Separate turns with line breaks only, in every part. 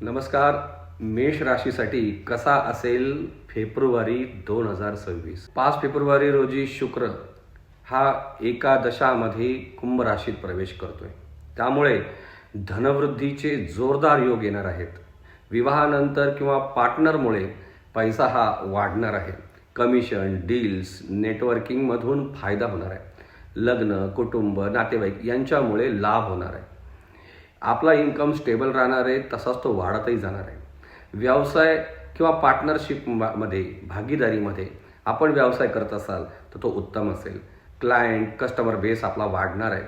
नमस्कार. मेष राशीसाठी कसा असेल फेब्रुवारी दोन हजार सव्वीस? पाच फेब्रुवारी रोजी शुक्र हा एका दशामध्ये कुंभ राशीत प्रवेश करतोय. त्यामुळे धनवृद्धीचे जोरदार योग येणार आहेत. विवाहानंतर किंवा पार्टनरमुळे पैसा हा वाढणार आहे. कमिशन डील्स नेटवर्किंगमधून फायदा होणार आहे. लग्न कुटुंब नातेवाईक यांच्यामुळे लाभ होणार आहे. आपला इन्कम स्टेबल राहणार आहे तसाच तो वाढतही जाणार आहे. व्यवसाय किंवा पार्टनरशिपमध्ये भागीदारीमध्ये आपण व्यवसाय करत असाल तर तो उत्तम असेल. क्लायंट कस्टमर बेस आपला वाढणार आहे.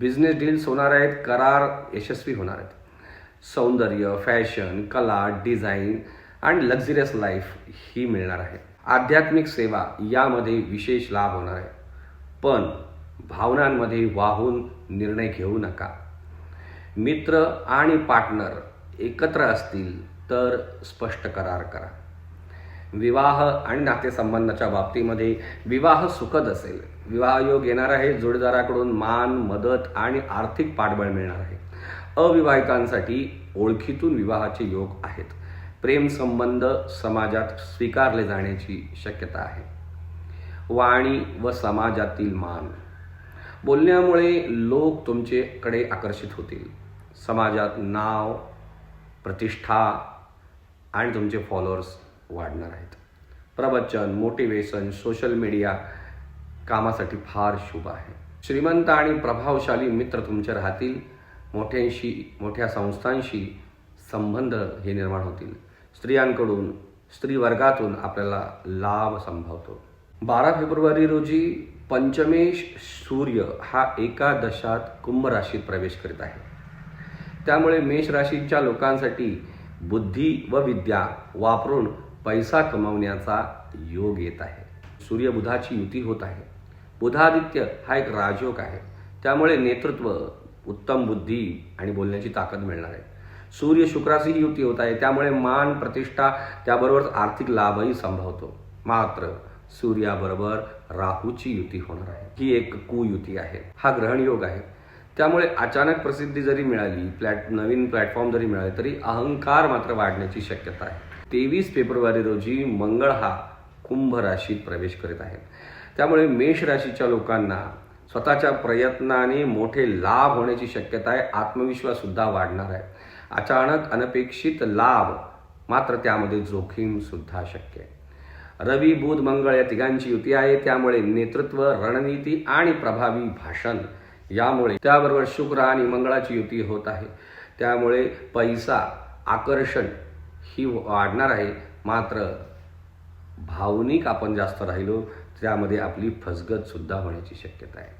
बिझनेस डील्स होणार आहेत करार यशस्वी होणार आहेत. सौंदर्य फॅशन कला डिझाईन आणि लक्झरियस लाईफ ही मिळणार आहे. आध्यात्मिक सेवा यामध्ये विशेष लाभ होणार आहे. पण भावनांमध्ये वाहून निर्णय घेऊ नका. मित्र आणि पार्टनर एकत्र असतील तर स्पष्ट करार करा. विवाह आणि नातेसंबंधाच्या बाबतीमध्ये विवाह सुखद असेल. विवाहयोग येणार आहे जोडीदाराकडून मान मदत आणि आर्थिक पाठबळ मिळणार आहे. अविवाहितांसाठी ओळखीतून विवाहाचे योग आहेत. प्रेम संबंध समाजात स्वीकारले जाण्याची शक्यता आहे. वाणी व समाजातील मान. बोलण्यामुळे लोक तुमच्याकडे आकर्षित होतील. समाजात नाव प्रतिष्ठा आणि तुमचे फॉलोअर्स वाढणार आहेत. प्रवचन मोटिवेशन सोशल मीडिया कामासाठी फार शुभ आहे. श्रीमंत आणि प्रभावशाली मित्र तुमचे राहतील. मोठ्यांशी मोठ्या संस्थांशी संबंध हे निर्माण होतील. स्त्रियांकडून स्त्री वर्गातून आपल्याला लाभ संभवतो. बारा फेब्रुवारी रोजी पंचमेश सूर्य हा एका दशात कुंभ राशीत प्रवेश करीत आहे. त्यामुळे मेष राशीच्या लोकांसाठी बुद्धी व विद्या वापरून पैसा कमावण्याचा योग येत आहे. सूर्य बुधाची युती होत आहे. बुधादित्य हा एक राजयोग आहे. त्यामुळे नेतृत्व उत्तम बुद्धी आणि बोलण्याची ताकद मिळणार आहे. सूर्य शुक्राशी युती होत आहे. त्यामुळे मान प्रतिष्ठा त्याबरोबर आर्थिक लाभही संभवतो. मात्र सूर्याबरोबर राहूची युती होणार आहे. ही एक कुयुती आहे. हा ग्रहण योग आहे. त्यामुळे अचानक प्रसिद्धी जरी मिळाली प्लॅट नवीन प्लॅटफॉर्म जरी मिळाले तरी अहंकार मात्र वाढण्याची शक्यता आहे. तेवीस फेब्रुवारी रोजी मंगळ हा कुंभ राशीत प्रवेश करीत आहे. त्यामुळे मेष राशीच्या लोकांना स्वतःच्या प्रयत्नाने मोठे लाभ होण्याची शक्यता आहे. आत्मविश्वास सुद्धा वाढणार आहे. अचानक अनपेक्षित लाभ मात्र त्यामध्ये जोखीम सुद्धा शक्य आहे. रवी बुध मंगळ या तिघांची युती आहे. त्यामुळे नेतृत्व रणनीती आणि प्रभावी भाषण यामुळे त्याबरोबर शुक्र आणि मंगळाची युती होत आहे. त्यामुळे पैसा आकर्षण ही वाढणार आहे. मात्र भावनिक आपण जास्त राहिलो त्यामध्ये आपली फसगत सुद्धा होण्याची शक्यता आहे.